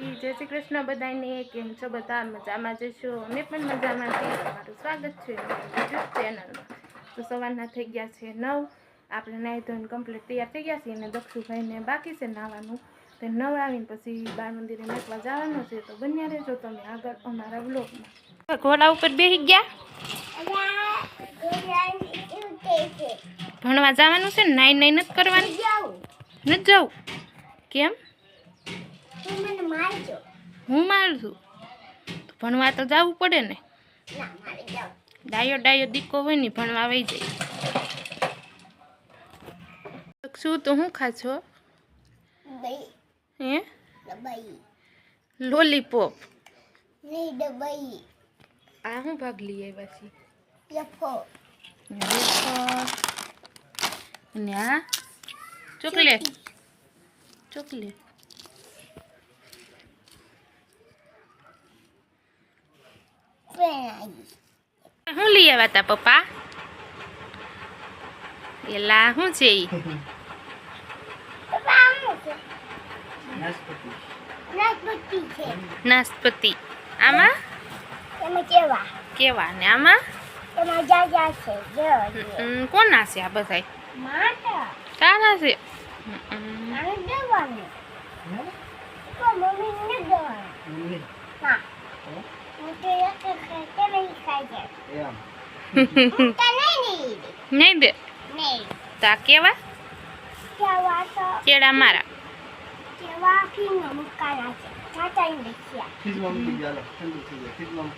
માતાજી જય શ્રી કૃષ્ણ બધાને કેમ છો? બધા મજામાં જશો અમે પણ મજામાં છીએ. તમારું સ્વાગત છે યુટ્યુબ ચેનલમાં. તો સવારના થઈ ગયા છે નવ. આપણે નાહી ધોઈને કમ્પ્લીટ તૈયાર થઈ ગયા છીએ અને દક્ષુભાઈને બાકી છે નાહવાનું. તો નવડાવીને પછી બાળ મંદિરે મેકવા જવાનું છે. તો બન્યા રહેજો તમે આગળ અમારા બ્લોગમાં ઘોડા ઉપર બેસી ગયા? ભણવા જવાનું છે ને? નાઈ નાઈ નથી કરવાનું? નથી જવું? કેમ? હું મારું છું ભણવા તો જવું પડે ને. ડાયો ડાયો દીકો હોય ને ભણવા વહી જાય. શું તો હું ખા છો હે? લોલીપોપ. આ હું ભાગ લઈ આવ્યા છીએ? અને આ? ચોકલેટ? ચોકલેટ. શું લઈ આવ્યા તા પપ્પા? એલા શું છે ઈ? નાસ્પતિ. આમાં? કેવા? ને આમાં? કોના છે આ બધા તારા છે? નહીં દે. તા કેવા? કેળા મારા. ફ્રીજમાં